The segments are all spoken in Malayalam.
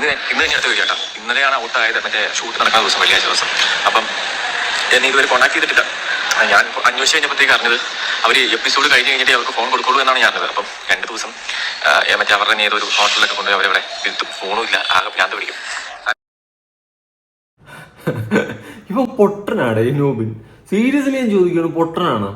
ഇന്ന് ഇന്ന് ഞാൻ അടുത്ത് ചേട്ടാ ഇന്നലെയാണ് ഔട്ടായത് മറ്റേ ഷൂട്ട് നടക്കുന്ന ദിവസം വെള്ളിയാഴ്ച ദിവസം. അപ്പം എന്നെ ഇതുവരെ കോൺടാക്ട് ചെയ്തിട്ടില്ല. ഞാൻ അന്വേഷിച്ച് കഴിഞ്ഞപ്പോഴത്തേക്ക് അറിഞ്ഞത് അവർ എപ്പിസോഡ് കഴിഞ്ഞ് കഴിഞ്ഞിട്ട് അവർക്ക് ഫോൺ കൊടുക്കുള്ളൂ എന്നാണ് ഞാൻ അറിഞ്ഞത്. അപ്പം രണ്ട് ദിവസം മറ്റേ അവരുടെ ഏതൊരു ഹോട്ടലിലൊക്കെ കൊണ്ടുപോയി അവരവിടെ ഫോണും ഇല്ല. ആകെ ഞാൻ പിടിക്കും. ഇവൻ പൊട്ടനാണ് ഈ നോബിൻ. സീരിയസ്ലി ഞാൻ ചോദിക്കുന്നു പൊട്ടനാണ്?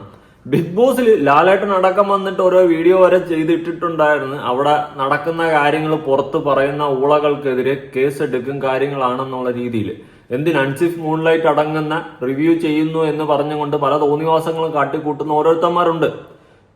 ബിഗ് ബോസിൽ ലാലേട്ടൻ അടക്കം വന്നിട്ട് ഓരോ വീഡിയോ വരെ ചെയ്തിട്ടിട്ടുണ്ടായിരുന്നു. അവിടെ നടക്കുന്ന കാര്യങ്ങൾ പുറത്ത് പറയുന്ന ഊളകൾക്കെതിരെ കേസ് എടുക്കും കാര്യങ്ങളാണെന്നുള്ള രീതിയിൽ. എന്തിന് അൺസിഫ് മൂൺലൈറ്റ് അടങ്ങുന്ന റിവ്യൂ ചെയ്യുന്നു എന്ന് പറഞ്ഞുകൊണ്ട് പല തോന്നിവാസങ്ങളും കാട്ടിക്കൂട്ടുന്ന ഓരോരുത്തന്മാരുണ്ട്.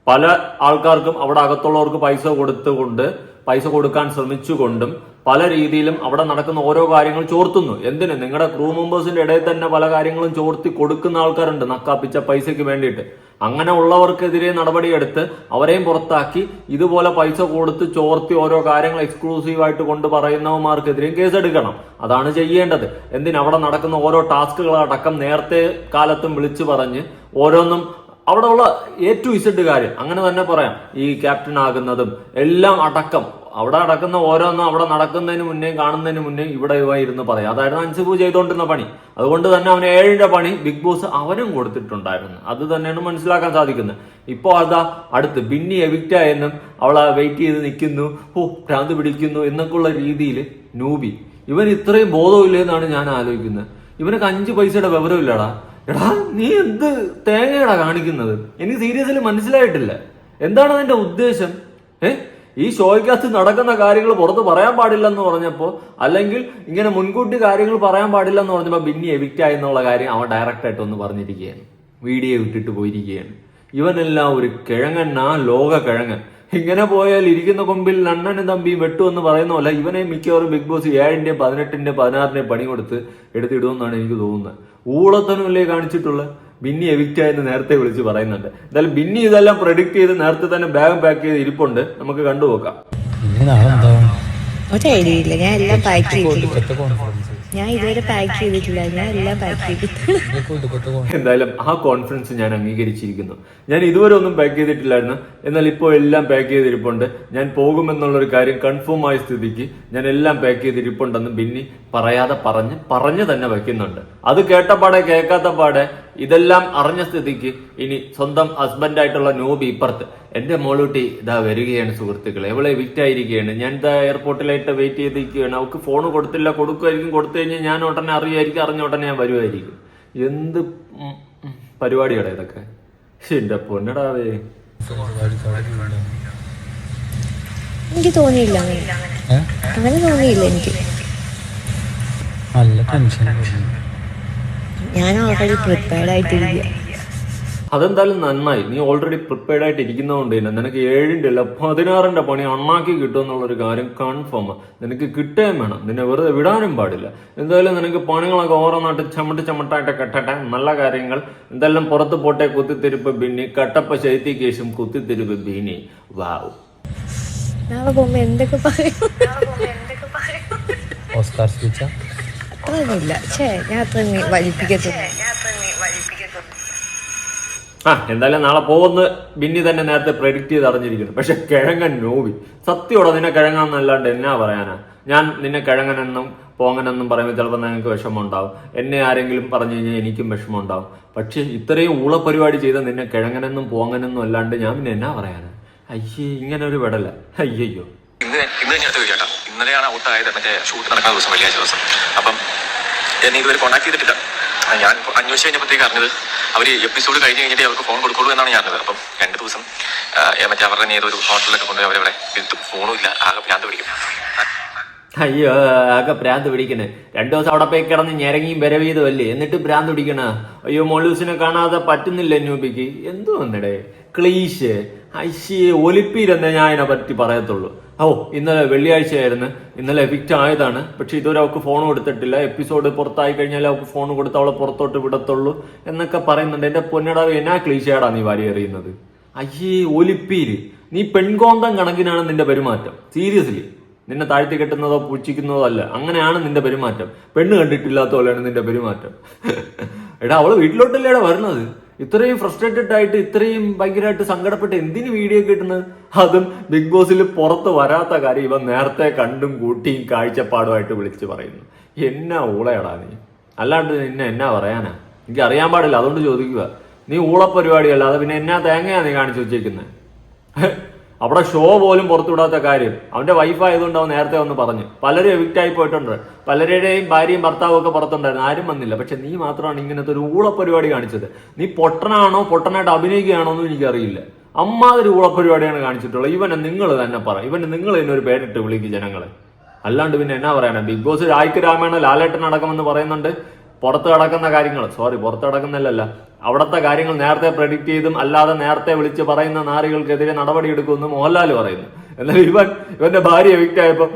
പല ആൾക്കാർക്കും അവിടെ അകത്തുള്ളവർക്ക് പൈസ കൊടുത്തുകൊണ്ട് പൈസ കൊടുക്കാൻ ശ്രമിച്ചുകൊണ്ടും പല രീതിയിലും അവിടെ നടക്കുന്ന ഓരോ കാര്യങ്ങൾ ചോർത്തുന്നു. എന്തിന്? നിങ്ങളുടെ ക്രൂ മെമ്പേഴ്സിന്റെ ഇടയിൽ തന്നെ പല കാര്യങ്ങളും ചോർത്തി കൊടുക്കുന്ന ആൾക്കാരുണ്ട്. നക്കാപ്പിച്ച പൈസയ്ക്ക് വേണ്ടിയിട്ട്. അങ്ങനെ ഉള്ളവർക്കെതിരെ നടപടിയെടുത്ത് അവരെയും പുറത്താക്കി ഇതുപോലെ പൈസ കൊടുത്ത് ചോർത്തി ഓരോ കാര്യങ്ങൾ എക്സ്ക്ലൂസീവായിട്ട് കൊണ്ട് പറയുന്നവന്മാർക്കെതിരെയും കേസെടുക്കണം. അതാണ് ചെയ്യേണ്ടത്. എന്തിന് അവിടെ നടക്കുന്ന ഓരോ ടാസ്കുകളടക്കം നേരത്തെ കാലത്തും വിളിച്ചു പറഞ്ഞ് ഓരോന്നും അവിടെ ഉള്ള എ ടു ഇസഡ് കാര്യം. അങ്ങനെ തന്നെ പറയാം. ഈ ക്യാപ്റ്റൻ ആകുന്നതും എല്ലാം അടക്കം അവിടെ നടക്കുന്ന ഓരോന്നും അവിടെ നടക്കുന്നതിന് മുന്നേ കാണുന്നതിന് മുന്നേ ഇവിടെ ഇവ ഇരുന്ന് പറയാം. അതായിരുന്നു അൻസിബു ചെയ്തുകൊണ്ടിരുന്ന പണി. അതുകൊണ്ട് തന്നെ അവന് ഏഴിന്റെ പണി ബിഗ് ബോസ് അവനും കൊടുത്തിട്ടുണ്ടായിരുന്നു. അത് തന്നെയാണ് മനസ്സിലാക്കാൻ സാധിക്കുന്നത്. ഇപ്പോൾ അതാ അടുത്ത് ബിന്നി എവിക്റ്റ് ആയെന്നും അവളെ വെയിറ്റ് ചെയ്ത് നിൽക്കുന്നു. ഓ ഭ്രാന്ത് പിടിക്കുന്നു എന്നൊക്കെയുള്ള രീതിയിൽ നൂബി. ഇവൻ ഇത്രയും ബോധമില്ലെന്നാണ് ഞാൻ ആലോചിക്കുന്നത്. ഇവനൊക്കെ അഞ്ച് പൈസയുടെ വിവരമില്ലടാ. എടാ നീ എന്ത് തേങ്ങയടാ കാണിക്കുന്നത്? എനിക്ക് സീരിയസ്ലി മനസ്സിലായിട്ടില്ല. എന്താണ് അതിന്റെ ഉദ്ദേശം? ഏ? ഈ ഷോയ്ക്കകത്ത് നടക്കുന്ന കാര്യങ്ങൾ പുറത്ത് പറയാൻ പാടില്ലെന്ന് പറഞ്ഞപ്പോൾ അല്ലെങ്കിൽ ഇങ്ങനെ മുൻകൂട്ടി കാര്യങ്ങൾ പറയാൻ പാടില്ലെന്ന് പറഞ്ഞപ്പോൾ ബിന്നി എവിക്റ്റ് ആയെന്നുള്ള കാര്യം അവൻ ഡയറക്റ്റ് ആയിട്ട് ഒന്ന് പറഞ്ഞിരിക്കുകയാണ്. വീഡിയോ ഇട്ടിട്ട് പോയിരിക്കുകയാണ്. ഇവനെല്ലാം ഒരു കിഴങ്ങന്ന ലോക കിഴങ്ങൻ ഇങ്ങനെ പോയാൽ ഇരിക്കുന്ന കൊമ്പിൽ നണ്ണനും തമ്പിയും വെട്ടുമെന്ന് പറയുന്ന പോലെ ഇവനെ മിക്കവാറും ബിഗ് ബോസ് ഏഴിന്റെയും പതിനെട്ടിന്റെയും പതിനാറിന്റെയും പണി കൊടുത്ത് എടുത്തിടുമെന്നാണ് എനിക്ക് തോന്നുന്നത്. ഊളത്തനുമല്ലേ കാണിച്ചിട്ടുള്ള ബിന്നി എവിക്റ്റ് ആയെന്ന് നേരത്തെ വിളിച്ച് പറയുന്നുണ്ട്. എന്തായാലും ബിന്നി ഇതെല്ലാം പ്രൊഡിക്ട് ചെയ്ത് നേരത്തെ തന്നെ ബാഗ് പാക്ക് ചെയ്ത് ഇരിപ്പുണ്ട്. നമുക്ക് കണ്ടുപോക്കാം ഒരു ഐഡിയ ഇല്ല ഞാൻ എല്ലാം പാക്ക് ചെയ്തിട്ടുണ്ട് ഞാൻ ഇതുവരെ പാക്ക് ചെയ്തിട്ടില്ല. ഞാൻ എല്ലാം പാക്ക് ചെയ്തിട്ടുണ്ട് എന്തായാലും ആ കോൺഫിഡൻസ് ഞാൻ അംഗീകരിച്ചിരിക്കുന്നു. ഞാൻ ഇതുവരെ ഒന്നും പാക്ക് ചെയ്തിട്ടില്ലായിരുന്നു. എന്നാൽ ഇപ്പോൾ എല്ലാം പാക്ക് ചെയ്തിരിപ്പുണ്ട്. ഞാൻ പോകുമെന്നുള്ളൊരു കാര്യം കൺഫേം ആയ സ്ഥിതിക്ക് ഞാൻ എല്ലാം പാക്ക് ചെയ്തിരിപ്പുണ്ടെന്ന് ബിന്നി പറയാതെ പറഞ്ഞ് പറഞ്ഞു തന്നെ വയ്ക്കുന്നുണ്ട് അത് കേട്ട പാടെ കേൾക്കാത്ത പാടെ ഇതെല്ലാം അറിഞ്ഞ സ്ഥിതിക്ക് ഇനി സ്വന്തം ഹസ്ബൻഡായിട്ടുള്ള നോബി ഇപ്പുറത്ത്. എന്റെ മോളൂട്ടി ഇതാ വരികയാണ് സുഹൃത്തുക്കളെ. അവളെ വിറ്റ് ആയിരിക്കുകയാണ്. ഞാൻ ഇതാ എയർപോർട്ടിലായിട്ട് വെയിറ്റ് ചെയ്തിരിക്കുകയാണ്. അവൾക്ക് ഫോൺ കൊടുത്തില്ല. കൊടുക്കുമായിരിക്കും. കൊടുത്തു കഴിഞ്ഞാൽ ഞാൻ ഉടനെ അറിയുമായിരിക്കും. അറിഞ്ഞ ഉടനെ ഞാൻ വരുമായിരിക്കും. എന്ത് പരിപാടിയാണ് ഉം, പരിപാടിയാടാ ഇതൊക്കെ? എന്റെ പൊന്നടാവേ. എനിക്ക് തോന്നിയില്ല അങ്ങനെ. തോന്നിയില്ല എനിക്ക്. നല്ല ടെൻഷൻ ഞാൻ ഓൾറെഡി പ്രിപ്പയർഡ് ആയിട്ടിരിക്കുക അതെന്തായാലും നന്നായി. നീ ഓൾറെഡി പ്രിപ്പയർഡ് ആയിട്ട് ഇരിക്കുന്നതുകൊണ്ട് തന്നെ നിനക്ക് ഏഴിന്റെ അല്ല പതിനാറിന്റെ പണി അണ്ണാക്കി കിട്ടും എന്നുള്ളൊരു കാര്യം കൺഫേം നിനക്ക് കിട്ടുകയും വേണം. നിന്നെ വെറുതെ വിടാനും പാടില്ല. എന്തായാലും നിനക്ക് പണികളൊക്കെ ഓരോന്നായിട്ട് ചമട്ട് ചമട്ടായിട്ട് കെട്ടട്ടെ. നല്ല കാര്യങ്ങൾ. എന്തായാലും പുറത്ത് പോട്ടെ കുത്തിത്തിരിപ്പ് ബിന്നി. കട്ടപ്പ ശൈത്യക്കേശും കുത്തിത്തിരിപ്പ് ബിനി വാവ്. എന്തൊക്കെ പറയും? ഓസ്കാർ സ്പീച്ച അത്രയൊന്നുമില്ല. ഛേ ഞാൻ അത്ര വലിപ്പിക്കത്തില്ല ആ എന്തായാലും നാളെ പോകുന്ന ബിന്നി തന്നെ നേരത്തെ പ്രെഡിക്റ്റ് ചെയ്ത് അറിഞ്ഞിരിക്കുന്നു. പക്ഷെ കിഴങ്ങൻ നോവി. സത്യോടെ നിന്നെ കിഴങ്ങാന്നല്ലാണ്ട് എന്നാ പറയാനാ? ഞാൻ നിന്നെ കിഴങ്ങനെന്നും പോങ്ങനെന്നും പറയുമ്പോൾ ചിലപ്പോൾ നിങ്ങൾക്ക് വിഷമം ഉണ്ടാവും എന്നെ ആരെങ്കിലും പറഞ്ഞു കഴിഞ്ഞാൽ എനിക്കും വിഷമം ഉണ്ടാവും പക്ഷെ ഇത്രയും ഊള പരിപാടി ചെയ്ത നിന്നെ കിഴങ്ങനെന്നും പോങ്ങനെന്നും അല്ലാണ്ട് ഞാൻ പിന്നെ എന്നാ പറയാനാ? അയ്യേ ഇങ്ങനെ ഒരു വിടല. അയ്യയ്യോ. ഇന്നലെയാണ് ഔട്ടായത്. മറ്റേ ഷൂട്ട് നടക്കുന്ന ദിവസം വെള്ളിയാഴ്ച ദിവസം. അപ്പം എന്നെ ഇതുവരെ കോൺടാക്ട് ചെയ്തിട്ടില്ല. ഞാൻ അന്വേഷിച്ച് കഴിഞ്ഞപ്പോഴത്തേക്ക് അറിഞ്ഞത് അവർ എപ്പിസോഡ് കഴിഞ്ഞ് കഴിഞ്ഞിട്ട് അവർക്ക് ഫോൺ കൊടുക്കുള്ളൂ എന്നാണ് ഞാൻ അറിഞ്ഞത്. അപ്പം രണ്ട് ദിവസം മറ്റേ അവരുടെ നേരെ ഒരു ഹോട്ടലിലൊക്കെ കൊണ്ടുപോയി അവരവിടെ ഫോണും ഇല്ല ആകെ ഭ്രാന്ത് പിടിക്കും അയ്യോ ആകെ ഭ്രാന്ത് പിടിക്കണേ രണ്ടു ദിവസം അവിടെ പോയി കിടന്ന് ഞെരങ്ങിയും വരവീതും അല്ലേ? എന്നിട്ട് ഭ്രാന്ത് പിടിക്കണ? അയ്യോ മോളൂസിനെ കാണാതെ പറ്റുന്നില്ല നൂബിക്ക് എന്തോ വന്നിടേ ക്ലീശ്. അയ്യേ ഒലിപ്പീരെന്നേ ഞാൻ അതിനെ പറ്റി പറയത്തുള്ളൂ. ഓ ഇന്നലെ വെള്ളിയാഴ്ചയായിരുന്നു. ഇന്നലെ എവിക്റ്റ് ആയതാണ്. പക്ഷെ ഇതുവരെ അവൾക്ക് ഫോൺ കൊടുത്തിട്ടില്ല. എപ്പിസോഡ് പുറത്തായി കഴിഞ്ഞാൽ അവൾക്ക് ഫോൺ കൊടുത്ത് അവളെ പുറത്തോട്ട് വിടത്തുള്ളൂ എന്നൊക്കെ പറയുന്നുണ്ട്. എന്റെ പൊന്നടാവ് എന്നാ ക്ലീശയാടാ നീ വാരി എറിയുന്നത്? അയ്യേ ഒലിപ്പീര്. നീ പെൺകോന്തം കണക്കിനാണ് നിന്റെ പെരുമാറ്റം. സീരിയസ്ലി നിന്നെ താഴ്ത്തി കെട്ടുന്നതോ പൂച്ചിക്കുന്നതോ അല്ല. അങ്ങനെയാണ് നിന്റെ പെരുമാറ്റം. പെണ്ണ് കണ്ടിട്ടില്ലാത്ത പോലെയാണ് നിന്റെ പെരുമാറ്റം. എടാ അവൾ വീട്ടിലോട്ടല്ലേടാ വരുന്നത്? ഇത്രയും ഫ്രസ്ട്രേറ്റഡ് ആയിട്ട് ഇത്രയും ഭയങ്കരമായിട്ട് സങ്കടപ്പെട്ട് എന്തിന് വീഡിയോ കിട്ടുന്നത്? അതും ബിഗ് ബോസിൽ പുറത്ത് വരാത്ത കാര്യം ഇവൻ നേരത്തെ കണ്ടും കൂട്ടിയും കാഴ്ചപ്പാടുമായിട്ട് വിളിച്ച് പറയുന്നു. എന്നാ ഊളയടാ നീ? അല്ലാണ്ട് നിന്നെ എന്നാ പറയാനാ? എനിക്ക് അറിയാൻ പാടില്ല അതുകൊണ്ട് ചോദിക്കുക. നീ ഊള പരിപാടിയല്ല അത് പിന്നെ എന്നാ തേങ്ങയാ നീ കാണിച്ചു വെച്ചേക്കുന്നത് അവിടെ ഷോ പോലും പുറത്തുവിടാത്ത കാര്യം. അവന്റെ വൈഫ് ആയതുകൊണ്ട് അവൻ നേരത്തെ വന്ന് പറഞ്ഞു. പലരും എവിക്റ്റ് ആയി പോയിട്ടുണ്ട്. പലരുടെയും ഭാര്യയും ഭർത്താവും ഒക്കെ പുറത്തുണ്ടായിരുന്നു. ആരും വന്നില്ല. പക്ഷെ നീ മാത്രമാണ് ഇങ്ങനത്തെ ഒരു ഊളപ്പരിപാടി കാണിച്ചത്. നീ പൊട്ടനാണോ പൊട്ടനായിട്ട് അഭിനയിക്കുകയാണോ എന്നും എനിക്കറിയില്ല. അമ്മാതിരി ഊളപ്പരിപാടിയാണ് കാണിച്ചിട്ടുള്ളത്. ഇവനെ നിങ്ങൾ തന്നെ പറ. ഇവന് നിങ്ങൾ തന്നെ ഒരു പേരിട്ട് വിളിക്കും ജനങ്ങളെ. അല്ലാണ്ട് പിന്നെ എന്നാ പറയാനാ? ബിഗ് ബോസ് രായ്ക്ക് രാമായണ ലാലേട്ടൻ അടക്കമെന്ന് പറയുന്നുണ്ട്. പുറത്ത് കിടക്കുന്ന കാര്യങ്ങൾ സോറി പുറത്ത് കിടക്കുന്നില്ലല്ല അവിടുത്തെ കാര്യങ്ങൾ നേരത്തെ പ്രെഡിക്റ്റ് ചെയ്തും അല്ലാതെ നേരത്തെ വിളിച്ച് പറയുന്ന നാരികൾക്കെതിരെ നടപടി എടുക്കുമെന്ന് മോഹൻലാൽ പറയുന്നു. എന്നാൽ ഇവൻ ഇവന്റെ ഭാര്യ എവിക്റ്റ് ആയപ്പോ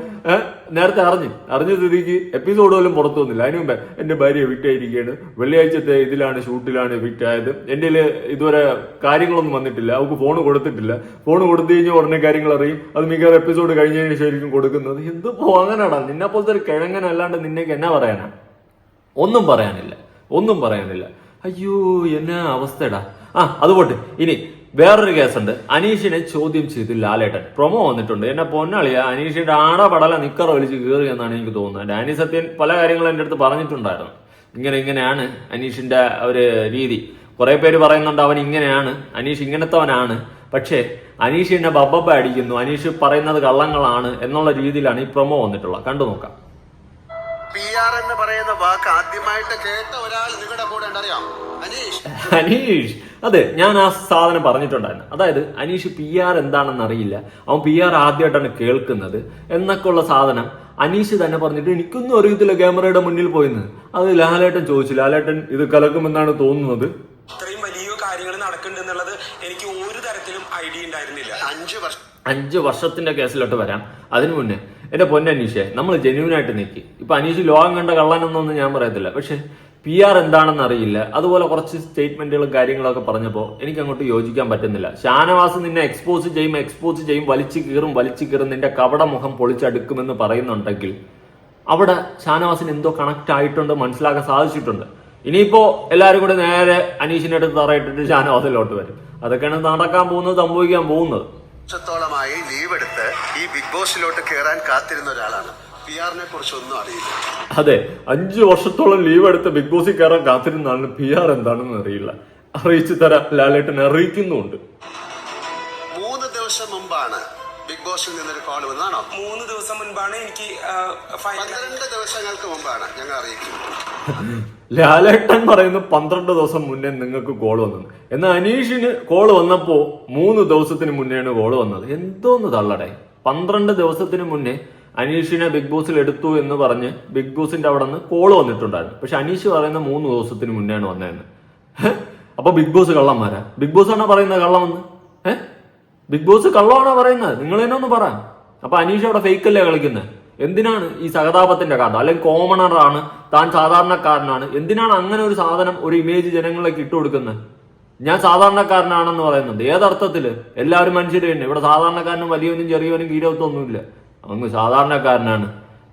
നേരത്തെ അറിഞ്ഞു അറിഞ്ഞ സ്ഥിതിക്ക് എപ്പിസോഡ് പോലും പുറത്തു വന്നില്ല. അതിനു മുമ്പേ എന്റെ ഭാര്യ എവിക്റ്റ് ആയിരിക്കുകയാണ്. വെള്ളിയാഴ്ചത്തെ ഇതിലാണ് ഷൂട്ടിലാണ് എവിക്റ്റ് ആയത്. എന്റെ ഇതുവരെ കാര്യങ്ങളൊന്നും വന്നിട്ടില്ല. അവൾക്ക് ഫോൺ കൊടുത്തിട്ടില്ല. ഫോൺ കൊടുത്തു കഴിഞ്ഞാൽ ഉടനെ കാര്യങ്ങൾ അറിയും. അത് മിക്കവാറും എപ്പിസോഡ് കഴിഞ്ഞതിന് ശേഷം കൊടുക്കുന്നത്. എന്ത് പോകാനാടാ നിന്നെ പോലത്തെ ഒരു കിഴങ്ങനല്ലാണ്ട് നിന്നേക്ക് എന്നാ പറയാനാ? ഒന്നും പറയാനില്ല. ഒന്നും പറയാനില്ല. അയ്യോ എന്നാ അവസ്ഥടാ. ആ അതുപോട്ട് ഇനി വേറൊരു കേസുണ്ട്. അനീഷിനെ ചോദ്യം ചെയ്ത് ലാലേട്ടൻ. പ്രൊമോ വന്നിട്ടുണ്ട്. എന്നെ പൊന്നാളിയ. അനീഷിന്റെ ആടപടല നിക്കറ വലിച്ച് കയറി എന്നാണ് എനിക്ക് തോന്നുന്നത്. ഡാനി സത്യൻ പല കാര്യങ്ങളും എന്റെ അടുത്ത് പറഞ്ഞിട്ടുണ്ടായിരുന്നു. ഇങ്ങനെ ഇങ്ങനെയാണ് അനീഷിന്റെ ഒരു രീതി. കുറെ പേര് പറയുന്നുണ്ട് അവൻ ഇങ്ങനെയാണ്. അനീഷ് ഇങ്ങനത്തവനാണ്. പക്ഷേ അനീഷ് എന്നെ ബബ്ബ അടിക്കുന്നു. അനീഷ് പറയുന്നത് കള്ളങ്ങളാണ് എന്നുള്ള രീതിയിലാണ് ഈ പ്രൊമോ വന്നിട്ടുള്ളത്. കണ്ടു നോക്കാം. പി ആർ എന്ന് പറയുന്ന വാക്ക് ആദ്യമായിട്ട് കേട്ട ഒരാൾ നിങ്ങളുടെ കൂടെ ഉണ്ടറിയാം അനീഷ്. അനീഷ്. അതെ ഞാൻ ആ സാധനം പറഞ്ഞിട്ടുണ്ടായിരുന്നു. അതായത് അനീഷ് പി ആർ എന്താണെന്ന് അറിയില്ല. അവൻ പി ആർ ആദ്യമായിട്ടാണ് കേൾക്കുന്നത് എന്നൊക്കെ ഉള്ള സാധനം അനീഷ് തന്നെ പറഞ്ഞിട്ട് എനിക്കൊന്നും അറിയത്തില്ല ക്യാമറയുടെ മുന്നിൽ പോയിന്ന്. അത് ലാലേട്ടൻ ചോദിച്ചു. ലാലേട്ടൻ ഇത് കലക്കുമെന്നാണ് തോന്നുന്നത്. ഇത്രയും വലിയ കാര്യങ്ങൾ നടക്കുന്നുണ്ടെന്നുള്ളത് എനിക്ക് ഒരു തരത്തിലും ഐഡിയ ഉണ്ടായിരുന്നില്ല. അഞ്ച് വർഷം അഞ്ച് വർഷത്തിന്റെ കേസിലോട്ട് വരാം. അതിനു മുന്നേ എന്റെ പൊന്നനീഷെ നമ്മൾ ജെന്യൂനായിട്ട് നിൽക്കി ഇപ്പൊ അനീഷ് ലോകം കണ്ട കള്ളനെന്നൊന്നും ഞാൻ പറയത്തില്ല. പക്ഷെ പി ആർ എന്താണെന്ന് അറിയില്ല. അതുപോലെ കുറച്ച് സ്റ്റേറ്റ്മെന്റുകളും കാര്യങ്ങളൊക്കെ പറഞ്ഞപ്പോൾ എനിക്ക് അങ്ങോട്ട് യോജിക്കാൻ പറ്റുന്നില്ല. ഷാനവാസ് നിന്നെ എക്സ്പോസ് ചെയ്യും എക്സ്പോസ് ചെയ്യും വലിച്ചു കീറും വലിച്ചു കീറും നിന്റെ കവട മുഖം പൊളിച്ചടുക്കുമെന്ന് പറയുന്നുണ്ടെങ്കിൽ അവിടെ ഷാനവാസിന് എന്തോ കണക്ട് ആയിട്ടുണ്ട് മനസ്സിലാക്കാൻ സാധിച്ചിട്ടുണ്ട്. ഇനിയിപ്പോ എല്ലാവരും കൂടെ നേരെ അനീഷിന്റെ അടുത്ത് തറയിട്ടിട്ട് ഷാനവാസിലോട്ട് വരും. അതൊക്കെയാണ് നടക്കാൻ പോകുന്നത് സംഭവിക്കാൻ പോകുന്നത്. വർഷത്തോളമായി ലീവ് എടുത്ത് ഈ ബിഗ് ബോസിലോട്ട് കയറാൻ കാത്തിരുന്ന ഒരാളാണ്. പി ആറിനെ കുറിച്ച് ഒന്നും അറിയില്ല. അതെ അഞ്ചു വർഷത്തോളം ലീവ് എടുത്ത് ബിഗ് ബോസിൽ കയറാൻ കാത്തിരുന്നാണ് പി ആർ എന്താണെന്ന് അറിയില്ല. അറിയിച്ചു തരാം ലാലേട്ടൻ അറിയിക്കുന്നുണ്ട്. മൂന്ന് ദിവസം മുമ്പാണ് ബിഗ് ബോസിൽ നിന്നൊരു കോൾ വന്നതാണോ? മൂന്ന് ദിവസം മുൻപാണ് എനിക്ക് പന്ത്രണ്ട് ദിവസങ്ങൾക്ക് മുമ്പാണ് ഞങ്ങൾ അറിയിക്കുന്നത്. ലാലേട്ടൻ പറയുന്നു പന്ത്രണ്ട് ദിവസം മുന്നേ നിങ്ങൾക്ക് കോൾ വന്നത്. എന്നാൽ അനീഷിന് കോൾ വന്നപ്പോൾ മൂന്ന് ദിവസത്തിന് മുന്നെയാണ് കോൾ വന്നത്. എന്തോന്ന് തള്ളടേ. പന്ത്രണ്ട് ദിവസത്തിന് മുന്നേ അനീഷിനെ ബിഗ് ബോസിൽ എടുത്തു എന്ന് പറഞ്ഞ് ബിഗ് ബോസിന്റെ അവിടെ നിന്ന് കോൾ വന്നിട്ടുണ്ടായിരുന്നു. പക്ഷെ അനീഷ് പറയുന്ന മൂന്ന് ദിവസത്തിന് മുന്നെയാണ് വന്നതെന്ന്? അപ്പൊ ബിഗ് ബോസ് കള്ളന്മാരാ? ബിഗ് ബോസ് ആണോ പറയുന്നത് കള്ളമെന്ന്? ഏഹ് ബിഗ് ബോസ് കള്ളമാണോ പറയുന്നത്? നിങ്ങൾ തന്നെ ഒന്ന് പറ. അപ്പൊ അനീഷ് അവിടെ ഫേക്കല്ലേ കളിക്കുന്നത് എന്തിനാണ് ഈ സഹതാപത്തിന്റെ കാരണം അല്ലെങ്കിൽ കോമണറാണ് ആണ് താൻ സാധാരണക്കാരനാണ്. എന്തിനാണ് അങ്ങനെ ഒരു സാധനം ഒരു ഇമേജ് ജനങ്ങളിലേക്ക് ഇട്ടു കൊടുക്കുന്നത്? ഞാൻ സാധാരണക്കാരനാണെന്ന് പറയുന്നുണ്ട്. ഏതർത്ഥത്തിൽ എല്ലാവരും മനുഷ്യർ തന്നെ. ഇവിടെ സാധാരണക്കാരനും വലിയവനും ചെറിയവനും കീരവത്തൊന്നുമില്ല അങ്ങ് സാധാരണക്കാരനാണ്.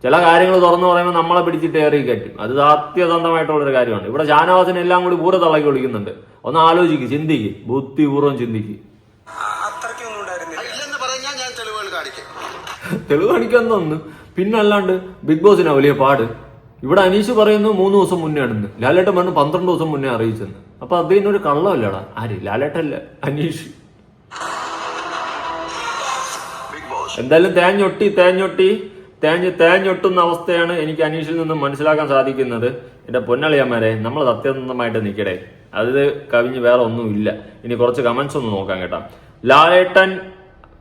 ചില കാര്യങ്ങൾ തുറന്നു പറയുമ്പോൾ നമ്മളെ പിടിച്ചിട്ട് ഏറി കയറ്റും. അത് സത്യസന്ധമായിട്ടുള്ളൊരു കാര്യമാണ്. ഇവിടെ ഷാനവാസിനെ എല്ലാം കൂടി പൂര തളക്കി വിളിക്കുന്നുണ്ട് ഒന്ന് ആലോചിക്ക് ചിന്തിക്ക്. ബുദ്ധിപൂർവം ചിന്തിക്ക്. അത്രയ്ക്കൊന്നും ഉണ്ടായിരുന്നില്ല. ഇല്ലെന്ന് പറഞ്ഞാൽ ഞാൻ തെളിവുകൾ കാണിക്കും. തെളിവ് കാണിക്കാൻ തോന്നുന്നു പിന്നല്ലാണ്ട് ബിഗ് ബോസിനാ വലിയ പാട്. ഇവിടെ അനീഷ് പറയുന്നു മൂന്ന് ദിവസം മുന്നേ ആണെന്ന് ലാലേട്ടൻ പറഞ്ഞു പന്ത്രണ്ട് ദിവസം മുന്നേ അറിയിച്ചെന്ന്. അപ്പൊ ഒരു കള്ളമല്ലടാ. ആര്? ലാലേട്ടല്ല അനീഷ്. എന്തായാലും തേഞ്ഞൊട്ടി തേഞ്ഞൊട്ടി തേഞ്ഞ് തേഞ്ഞൊട്ടുന്ന അവസ്ഥയാണ് എനിക്ക് അനീഷിൽ നിന്നും മനസ്സിലാക്കാൻ സാധിക്കുന്നത്. എന്റെ പൊന്നളിയന്മാരെ നമ്മൾ സത്യസന്ധമായിട്ട് നിൽക്കടേ അത് കവിഞ്ഞ് വേറെ ഒന്നുമില്ല. ഇനി കുറച്ച് കമന്റ്സ് ഒന്ന് നോക്കാം കേട്ടോ. ലാലേട്ടൻ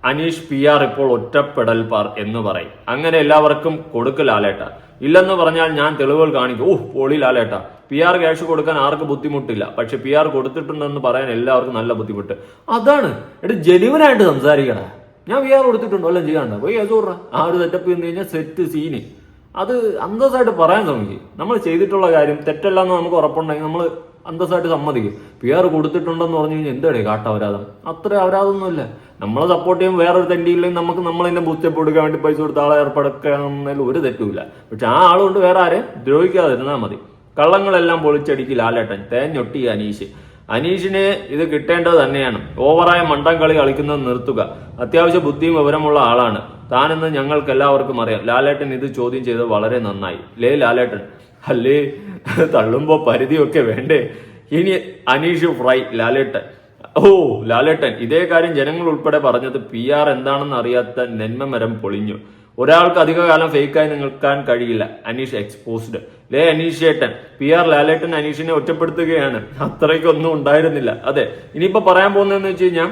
അനീഷ് പി ആർ ഇപ്പോൾ ഒറ്റപ്പെടൽ പാർ എന്ന് പറയും. അങ്ങനെ എല്ലാവർക്കും കൊടുക്ക് ലാലേട്ട. ഇല്ലെന്ന് പറഞ്ഞാൽ ഞാൻ തെളിവുകൾ കാണിക്കും. ഓഹ് പൊളി ലാലേട്ട. പി ആർ ക്യാഷ് കൊടുക്കാൻ ആർക്ക് ബുദ്ധിമുട്ടില്ല. പക്ഷെ പി ആർ കൊടുത്തിട്ടുണ്ടെന്ന് പറയാൻ എല്ലാവർക്കും നല്ല ബുദ്ധിമുട്ട്. അതാണ്. എട്ട് ജെനുവനായിട്ട് സംസാരിക്കണേ ഞാൻ പി ആർ കൊടുത്തിട്ടുണ്ടോ എല്ലാം ചെയ്യാണ്ടോ പോയി ഏതോറ ആ ഒരു സെറ്റപ്പ് എന്ന് കഴിഞ്ഞാൽ സെറ്റ് സീന് അത് അന്തസ്സായിട്ട് പറയാൻ ശ്രമിക്കും. നമ്മൾ ചെയ്തിട്ടുള്ള കാര്യം തെറ്റല്ലാന്ന് നമുക്ക് ഉറപ്പുണ്ടെങ്കിൽ നമ്മൾ അന്തസ്സായിട്ട് സമ്മതിക്കും. പി ആർ കൊടുത്തിട്ടുണ്ടെന്ന് പറഞ്ഞു കഴിഞ്ഞാൽ എന്താണ് കാട്ട അപരാധം? അത്ര അപരാധമൊന്നുമില്ല. നമ്മളെ സപ്പോർട്ട് ചെയ്യും വേറൊരു തെണ്ടിയില്ലെങ്കിൽ നമുക്ക് നമ്മൾ തന്നെ ബൂസ്റ്റപ്പ് കൊടുക്കാൻ വേണ്ടി പൈസ കൊടുത്ത ആളെ ഏർപ്പെടുക്കാന്നതിൽ ഒരു തെറ്റുമില്ല. പക്ഷെ ആ ആളുകൊണ്ട് വേറെ ആരെയും ദ്രോഹിക്കാതിരുന്നാൽ മതി. കള്ളങ്ങളെല്ലാം പൊളിച്ചടിക്കി ലാലേട്ടൻ തേഞ്ഞൊട്ടി അനീഷ്. അനീഷിന് ഇത് കിട്ടേണ്ടത് തന്നെയാണ്. ഓവറായ മണ്ടം കളി കളിക്കുന്നത് നിർത്തുക. അത്യാവശ്യ ബുദ്ധിയും വിവരമുള്ള ആളാണ്. താനെന്ന് ഞങ്ങൾക്ക് എല്ലാവർക്കും അറിയാം. ലാലേട്ടൻ ഇത് ചോദ്യം ചെയ്തത് വളരെ നന്നായി. ലേ ലാലേട്ടൻ. അല്ലേ? തള്ളുമ്പോ പരിധിയൊക്കെ വേണ്ടേ? ഇനി അനീഷ് ഫ്രൈ ലാലേട്ടൻ. ഓ ലാലേട്ടൻ ഇതേ കാര്യം ജനങ്ങൾ ഉൾപ്പെടെ പറഞ്ഞത് പി ആർ എന്താണെന്ന് അറിയാത്ത നെന്മമരം പൊളിഞ്ഞു. ഒരാൾക്ക് അധികകാലം ഫേക്കായി നിൽക്കാൻ കഴിയില്ല. അനീഷ് എക്സ്പോസ്ഡ് ലേ അനീഷ് ഏട്ടൻ പി ആർ ലാലേട്ടൻ അനീഷിനെ ഒറ്റപ്പെടുത്തുകയാണ്. അത്രയ്ക്കൊന്നും ഉണ്ടായിരുന്നില്ല. അതെ ഇനിയിപ്പോ പറയാൻ പോകുന്നതെന്ന് വെച്ച് കഴിഞ്ഞാൽ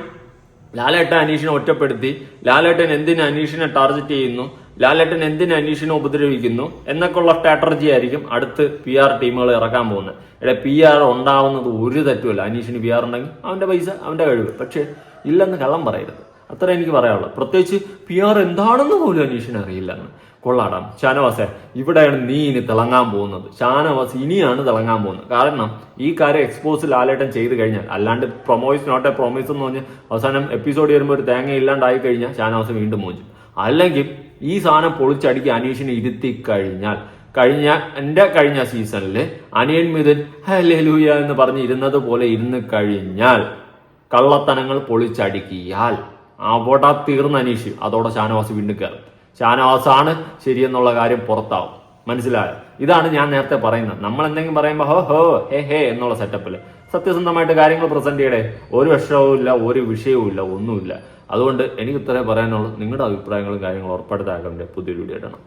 ലാലേട്ടൻ അനീഷിനെ ഒറ്റപ്പെടുത്തി. ലാലേട്ടൻ എന്തിനു അനീഷിനെ ടാർഗറ്റ് ചെയ്യുന്നു? ലാലേട്ടൻ എന്തിന് അനീഷിനെ ഉപദ്രവിക്കുന്നു? എന്നൊക്കെയുള്ള സ്ട്രാറ്റജി ആയിരിക്കും അടുത്ത് പി ആർ ടീമുകൾ ഇറക്കാൻ പോകുന്നത്. ഇവിടെ പി ആർ ഉണ്ടാവുന്നത് ഒരു തെറ്റുമല്ല. അനീഷിന് പി ആർ ഉണ്ടെങ്കിൽ അവന്റെ പൈസ അവന്റെ കഴിവ്. പക്ഷേ ഇല്ലെന്ന് കള്ളം പറയരുത്. അത്ര എനിക്ക് പറയാനുള്ളത് പ്രത്യേകിച്ച് പി ആർ എന്താണെന്ന് പോലും അനീഷിന് അറിയില്ല എന്ന് കൊള്ളാടാം. ഷാനവാസെ ഇവിടെയാണ് നീ ഇനി തിളങ്ങാൻ പോകുന്നത്. ഷാനവാസ് ഇനിയാണ് തിളങ്ങാൻ പോകുന്നത്. കാരണം ഈ കാര്യം എക്സ്പോസ് ലാലേട്ടൻ ചെയ്ത് കഴിഞ്ഞാൽ അല്ലാണ്ട് പ്രൊമോയ്സ് നോട്ട് എ പ്രൊമോയ്സ് എന്ന് പറഞ്ഞ് അവസാനം എപ്പിസോഡ് വരുമ്പോൾ ഒരു തേങ്ങ ഇല്ലാണ്ടായി കഴിഞ്ഞാൽ ഷാനവാസ് വീണ്ടും മോചിക്കും. അല്ലെങ്കിൽ ഈ സാധനം പൊളിച്ചടിക്കുക അനീഷിനെ ഇരുത്തി കഴിഞ്ഞാൽ കഴിഞ്ഞ എന്റെ കഴിഞ്ഞ സീസണിൽ അനിയൻ മിഥുൻ ഹലൂയ എന്ന് പറഞ്ഞ് ഇരുന്നത് പോലെ ഇരുന്ന് കഴിഞ്ഞാൽ കള്ളത്തനങ്ങൾ പൊളിച്ചടിക്കിയാൽ അവിടെ തീർന്ന അനീഷ് അതോടെ ഷാനവാസ് വീണ്ടും കയറും. ഷാനവാസാണ് ശരിയെന്നുള്ള കാര്യം പുറത്താവും. മനസ്സിലായ? ഇതാണ് ഞാൻ നേരത്തെ പറയുന്നത്. നമ്മൾ എന്തെങ്കിലും പറയുമ്പോൾ ഹോ ഹോ ഹേ ഹേ എന്നുള്ള സെറ്റപ്പിൽ സത്യസന്ധമായിട്ട് കാര്യങ്ങൾ പ്രസന്റ് ചെയ്യണേ ഒരു വിഷയവും ഇല്ല ഒരു വിഷയവും ഇല്ല ഒന്നുമില്ല. അതുകൊണ്ട് എനിക്ക് ഇത്രേ പറയാനുള്ളൂ നിങ്ങളുടെ അഭിപ്രായങ്ങളും കാര്യങ്ങളും ഉറപ്പായിട്ട് ഉറപ്പെടുത്താൻ പുതിയൊരു വീഡിയോ ഇടണം